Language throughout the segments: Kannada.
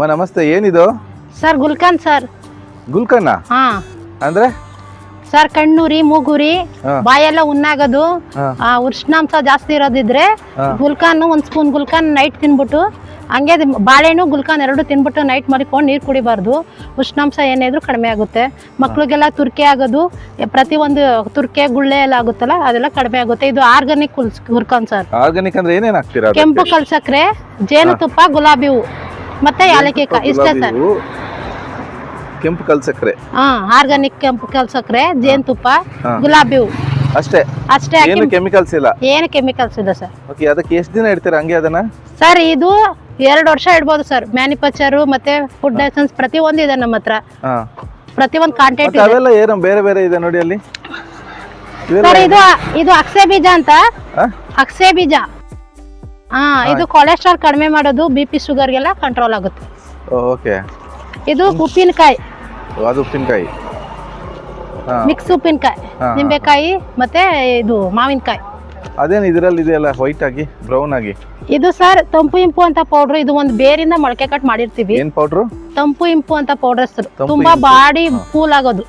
ಅಮ್ಮ ನಮಸ್ತೆ. ಏನಿದು? ಸರ್ ಗುಲ್ಕನ್ ಸರ್. ಗುಲ್ಕನ್ನ ಹಾ. ಅಂದ್ರೆ? ಸರ್ ಕಣ್ಣುರಿ ಮೂಗುರಿ ಹಾ. ಬಾಯೆಲ್ಲ ಉಣ್ಣಾಗೋದು. ಆ, ಉಷ್ಣಾಂಶ ಜಾಸ್ತಿ ಇರೋದಿದ್ರೆ ಗುಲ್ಕಾನ್ ಒಂದ್ ಸ್ಪೂನ್ ಗುಲ್ಕನ್ ನೈಟ್ ತಿನ್ಬಿಟ್ಟು ಹಂಗೆ ಅದು ಬಾಳೆಹಣ್ಣು ಗುಲ್ಕನ್ ಎರಡು ತಿನ್ಬಿಟ್ಟು ನೈಟ್ ಮಲ್ಕೊಂಡು ನೀರು ಕುಡಿಬಾರ್ದು. ಉಷ್ಣಾಂಶ ಏನೇ ಇದ್ರೂ ಕಡಿಮೆ ಆಗುತ್ತೆ. ಮಕ್ಳಿಗೆಲ್ಲ ತುರ್ಕೆ ಆಗೋದು ಪ್ರತಿ ಒಂದು ತುರ್ಕೆ ಗುಳ್ಳೆ ಎಲ್ಲ ಆಗುತ್ತಲ್ಲ ಅದೆಲ್ಲ ಕಡಿಮೆ ಆಗುತ್ತೆ. ಇದು ಆರ್ಗಾನಿಕ್ ಗುಲ್ಕನ್ ಸರ್. ಆರ್ಗಾನಿಕ್ ಅಂದ್ರೆ ಏನೇನ್ ಹಾಕ್ತೀರಾ? ಕೆಂಪು ಕಲ್ಸಕ್ರೆ ಜೇನುತುಪ್ಪ ಗುಲಾಬಿ ಹೂವು ಮತ್ತೆ ಯಾಲಕ್ಕಿ ಇಷ್ಟೇ ಸರ್? ಕೆಂಪು ಕಲ್ಸಕ್ರೆ. ಹಾ ಆರ್ಗಾನಿಕ್ ಕೆಂಪು ಕಲ್ಸಕ್ರೆ ಜೇನುತುಪ್ಪ. ಗುಲಾಬಿ ಹೂ. ಅಷ್ಟೇ. ಅಷ್ಟೇ ಏನು ಕೆಮಿಕಲ್ಸ್ ಇಲ್ಲ? ಏನು ಕೆಮಿಕಲ್ಸ್ ಇಲ್ಲ ಸರ್. ಓಕೆ ಅದಕ್ಕೆ ಎಷ್ಟು ದಿನ ಇಡ್ತೀರಾ ಹಂಗೆ ಅದನ್ನ? ಸರ್ ಇದು ಎರಡು ವರ್ಷ ಇಡ್ಬೋದು ಸರ್. ಮ್ಯಾನುಫ್ಯಾಕ್ಚರು ಮತ್ತೆ ಫುಡ್ ಲೈಸೆನ್ಸ್ ಪ್ರತಿ ಒಂದು ಇದೆ ನಮ್ಮ ಹತ್ರ. ಹಾ. ಪ್ರತಿ ಒಂದು ಕಾಂಟ್ಯಾಕ್ಟ್ ಅವೆಲ್ಲ ಏನು ಬೇರೆ ಬೇರೆ ಇದೆ ನೋಡಿ ಅಲ್ಲಿ? ಸರ್ ಇದು ಇದು ಅಕ್ಸೆ ಬೀಜ ಅಂತ. ಅಕ್ಷೆ ಬೀಜ ಹಾ ಇದು ಕೊಲೆಸ್ಟ್ರಾಲ್ ಕಡಿಮೆ ಮಾಡೋದು ಬಿ ಪಿ ಶುಗರ್ಗೆಲ್ಲ ಕಂಟ್ರೋಲ್ ಆಗುತ್ತೆ. ಓಕೆ ಇದು ಉಪ್ಪಿನಕಾಯಿ. ಅದು ಉಪ್ಪಿನಕಾಯಿ. ಮಿಕ್ಸ್ ಉಪ್ಪಿನಕಾಯಿ. ನಿಂಬೆಕಾಯಿ ಮತ್ತೆ ಇದು ಮಾವಿನಕಾಯಿ. ಅದೇನು ಇದರಲ್ಲಿ ಇದೆಯಲ್ಲ ವೈಟ್ ಆಗಿ ಬ್ರೌನ್ ಆಗಿ? ಇದು ಸರ್ ತಂಪು ಇಂಪು ಅಂತ ಪೌಡರ್ ಇದು ಒಂದು ಬೇರಿಂದ ಮೊಳಕೆ ಕಟ್ ಮಾಡಿರ್ತೀವಿ. ಏನು ಪೌಡ್ರು ತಂಪು ಇಂಪು ಅಂತ ಪೌಡರ್ ತಂಪು ತುಂಬಾ ಬಾಡಿ ಕೂಲ್ ಆಗೋದು.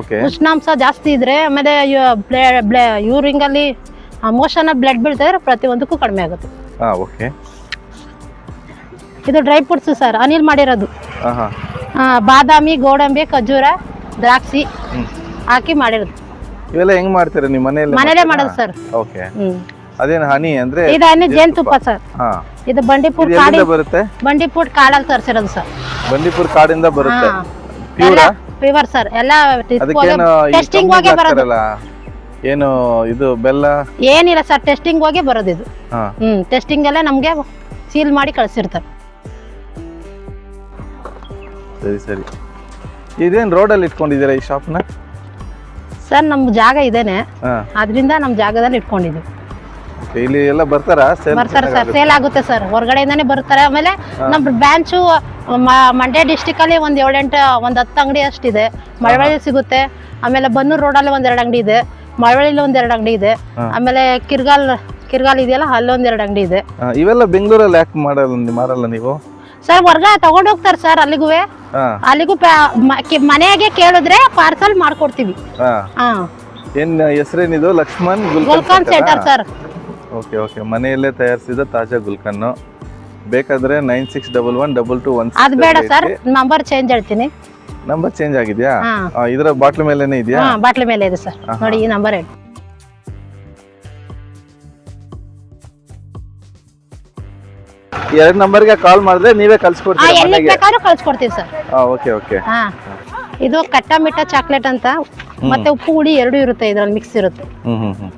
ಓಕೆ ಉಷ್ಣಾಂಶ ಜಾಸ್ತಿ ಇದ್ರೆ ಆಮೇಲೆ ಯೂರಿಂಗ್ ಅಲ್ಲಿ ಮೋಷನ್ ಬ್ಲಡ್ ಬೀಳ್ತಿದ್ರೆ ಪ್ರತಿಯೊಂದಕ್ಕೂ ಕಡಿಮೆ ಆಗುತ್ತೆ. ಹಾ ಓಕೆ. ಇದು ಡ್ರೈ ಫ್ರೂಟ್ಸ್ ಸರ್ ಅನಿಲ್ ಮಾಡಿರೋದು. ಹಾ ಆ, ಬಾದಾಮಿ ಗೋಡಂಬಿ ಖಜೂರ ದ್ರಾಕ್ಷಿ ಹಾಕಿ ಮಾಡಿರೋದು. ಇವೆಲ್ಲ ಹೆಂಗ್ ಮಾಡ್ತೀರಾ ನಿಮ್ಮ ಮನೆಯಲ್ಲಿ ಮನೇಲೇ ಮಾಡೋದು ಸರ್. ಓಕೆ. ಅದೇನ ಹನಿ ಅಂದ್ರೆ ಇದು ಹನಿ ಜೇನುತುಪ್ಪ ಸರ್. ಹಾ. ಇದು ಬಂಡಿಪುರ ಕಾಡಿಂದ ಕಾಡಿ ಬರುತ್ತೆ? ಬಂಡಿಪುರ ಕಾಡಲ್ಲಿ ತರಿಸಿರೋದು ಸರ್. ಬಂಡೀಪುರ ಕಾಡಿಂದ ಬರುತ್ತೆ. Pure sir. ಎಲ್ಲ ಟೆಸ್ಟಿಂಗ್ ಹೋಗಿ ಬರೋದು. ಏನು ಇದು ಬೆಲ್ಲ? ಏನಿಲ್ಲ ಸರ್ ಟೆಸ್ಟಿಂಗ್ ಹೋಗಿ ಬರೋದು ಇದು. ಹ್ಮ್ ಟೆಸ್ಟಿಂಗ್ ಎಲ್ಲ ನಮ್ಗೆ ಸೀಲ್ ಮಾಡಿ ಕಳಿಸಿರ್ತಾರೆ. ಸರಿ ಸರಿ. ಇದೇನ್ ರೋಡಲ್ಲಿ ಇಟ್ಕೊಂಡಿದ್ದೀರಾ ಈ ಶಾಪ್ನ ಸರ್ ನಮ್ ಜಾಗ ಇದೇನೆ. ಅದರಿಂದ ನಮ್ ಜಾಗದಲ್ಲಿ ಇಟ್ಕೊಂಡಿದ್ವಿ ಇಲ್ಲಿ ಎಲ್ಲ ಬರ್ತಾರಾ? ಸರ್ ಸೇಲ್ ಆಗುತ್ತೆ ಸರ್ ಹೊರಗಡೆಯಿಂದಾನೆ ಬರ್ತಾರೆ. ಆಮೇಲೆ ನಮ್ ಬ್ರಾಂಚು ಮಂಡ್ಯ ಡಿಸ್ಟಿಕ್ ಅಲ್ಲಿ ಒಂದ್ ಏಳೆಂಟು ಒಂದ್ ಹತ್ತು ಅಂಗಡಿ ಅಷ್ಟಿದೆ. ಮಳವಳ್ಳಿ ಸಿಗುತ್ತೆ. ಆಮೇಲೆ ಬನ್ನೂರು ರೋಡಲ್ಲಿ ಒಂದ್ ಎರಡು ಅಂಗಡಿ ಇದೆ. ಮಳವಳ್ಳಿಲಿ ಒಂದ್ ಎರಡು ಅಂಗಡಿ ಇದೆ. ಆಮೇಲೆ ಕಿರ್ಗಾಲ್ ಕಿರ್ಗಾಲ್ ಇದೆಯಲ್ಲ ಅಲ್ಲೊಂದ್ ಎರಡು ಅಂಗಡಿ ಇದೆ. ಇವೆಲ್ಲ ಬೆಂಗಳೂರಲ್ಲಿ ಯಾಕೆ ಮಾಡಲ್ಲ ನೀವ್- ಮಾರಲ್ಲ ನೀವು? ಸರ್ ಹೊರ್ಗ ತಗೊಂಡ್ ಹೋಗ್ತಾರೆ ಸರ್ ಅಲ್ಲಿಗೂ. ಹಾ. ಅಲ್ಲಿಗೂ ಪ್ಯಾ- ಮ- ಕಿ- ಮನೆಗೆ ಕೇಳಿದ್ರೆ ಪಾರ್ಸಲ್ ಮಾಡ್ಕೊಡ್ತೀವಿ. ಹಾ. ಹಾ. ಏನ್ ಹೆಸರೇನಿದು? ಲಕ್ಷ್ಮಣ್ ಗುಲ್ಕನ್ ಗುಲ್ಕನ್ ಸೆಂಟರ್ ಸರ್. Okay okay. ಮನೆಯಲ್ಲೇ ತಯಾರಿಸಿದ ತಾಜಾ ಗುಲ್ಕನ್ನು. ಬೇಕಾದ್ರೆ nine six double one double two one ಅದ್ ಬೇಡ ಸರ್ ನಂಬರ್ ಚೇಂಜ್ ಹೇಳ್ತೀನಿ. ನಂಬರ್ ಚೇಂಜ್ ಆಗಿದ್ಯಾ. ಆ, ಇದರ ಬಾಟ್ಲ್ ಮೇಲೆನೆ ಇದೆಯಾ? ಹಾ ಬಾಟ್ಲಿ ಮೇಲೆ ಇದೆ ಸರ್. ನೋಡಿ ಈ ನಂಬರ್ ಹೇಳಿ. ಎರಡ್ ನಂಬರ್ಗೆ ಕಾಲ್ ಮಾಡಿದ್ರೆ ನೀವೇ ಹಾ ಕಳ್ಸ್ಕೊಡ್ತೀರಾ ಎಲ್ಲಿಗ್ ಮನೆಗೆ? ಬೇಕಾದ್ರೂ ಕಳ್ಸ್ಕೊಡ್ತೀವಿ ಸರ್. ಓಕೆ ಓಕೆ ಹಾ. ಇದು ಕಟ್ಟ ಮಿಟ್ಟ ಚಾಕ್ಲೇಟ್ ಅಂತ ಮತ್ತೆ ಉಪ್ಪು ಹುಳಿ ಎರಡು ಇರುತ್ತೆ ಇದ್ರಲ್ಲಿ ಮಿಕ್ಸ್ ಇರುತ್ತೆ. ಹ್ಮ್ ಹ್ಮ್ ಹ್ಮ್.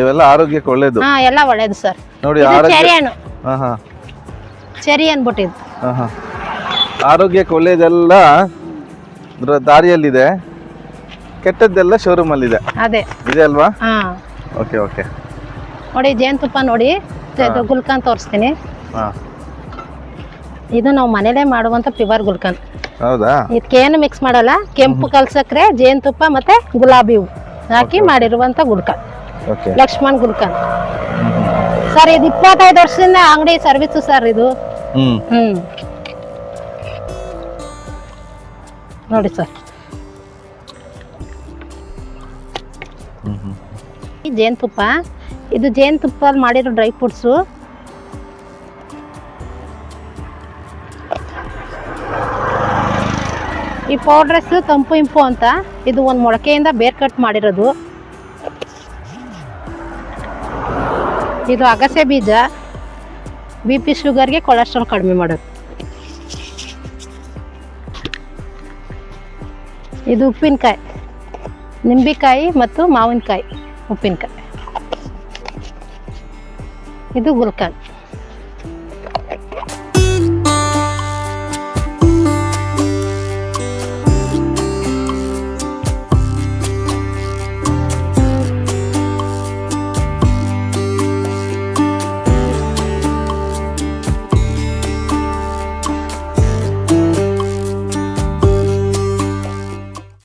ಇವೆಲ್ಲ ಆರೋಗ್ಯಕ್ಕೆ ಒಳ್ಳೇದು. ಹಾ ಎಲ್ಲ ಒಳ್ಳೇದು ಸರ್. ನೋಡಿ ಇದು ಆರೋಗ್ಯ ಚೆರಿ ಹಣ್ಣು. ಹಾ ಹಾ ಚೆರಿ ಹಾ ಹಾ ಆರೋಗ್ಯಕ್ಕೆ ಕಾಲೇಜೆಲ್ಲ ಇದ್ರ ದಾರಿಯಲ್ಲಿದೆ. ಕೆಟ್ಟದ್ದೆಲ್ಲ ಶೋರೂಮ್ ಅಲ್ಲಿ ಇದೆ ಅದೇ. ಇದೆ ಅಲ್ವಾ? ಹಾ. ಓಕೆ ಓಕೆ ನೋಡಿ ಜೇನುತುಪ್ಪ ನೋಡಿ. ಇದು ಗುಲ್ಕನ್ ತೋರಿಸ್ತೀನಿ. ಹಾ. ಇದು ನಾವು ಮನೇಲೇ ಮಾಡುವಂತ ಪ್ಯೂರ್ ಗುಲ್ಕನ್. ಹೌದಾ? ಇದಕ್ಕೇನು ಮಿಕ್ಸ್ ಮಾಡಲ್ಲ. ಕೆಂಪು ಕಲ್ಸಕ್ರೆ ಜೇನುತುಪ್ಪ ಮತ್ತೆ ಗುಲಾಬಿ ಹೂವು ಹಾಕಿ ಮಾಡಿರುವಂತ ಗುಲ್ಕನ್. ಓಕೆ ಲಕ್ಷ್ಮಣ್ ಗುಲ್ಕನ್. ಸರ್ ಇದು ಇಪ್ಪತ್ತೈದು ವರ್ಷದಿಂದ ಅಂಗಡಿ ಸರ್ವಿಸ್ ಸರ್ ಇದು. ಹ್ಮ್. ಹ್ಮ್. ನೋಡಿ ಸರ್. ಈ ಜೇನುತುಪ್ಪ, ಇದು ಜೇನುತುಪ್ಪ ಮಾಡಿರೋ ಡ್ರೈ ಫ್ರೂಟ್ಸು. ಈ ಪೌಡ್ರಸ್ ತಂಪು ಇಂಪು ಅಂತ ಇದು ಒಂದು ಮೊಳಕೆಯಿಂದ ಬೇರ್ ಕಟ್ ಮಾಡಿರೋದು. ಇದು ಅಗಸೆ ಬೀಜ, ಬಿ ಪಿ ಶುಗರ್ಗೆ ಕೊಲೆಸ್ಟ್ರಾಲ್ ಕಡಿಮೆ ಮಾಡೋದು. ಇದು ಉಪ್ಪಿನಕಾಯಿ. ನಿಂಬೆಕಾಯಿ ಮತ್ತು ಮಾವಿನಕಾಯಿ ಉಪ್ಪಿನಕಾಯಿ. ಇದು ಗುಲ್ಕನ್.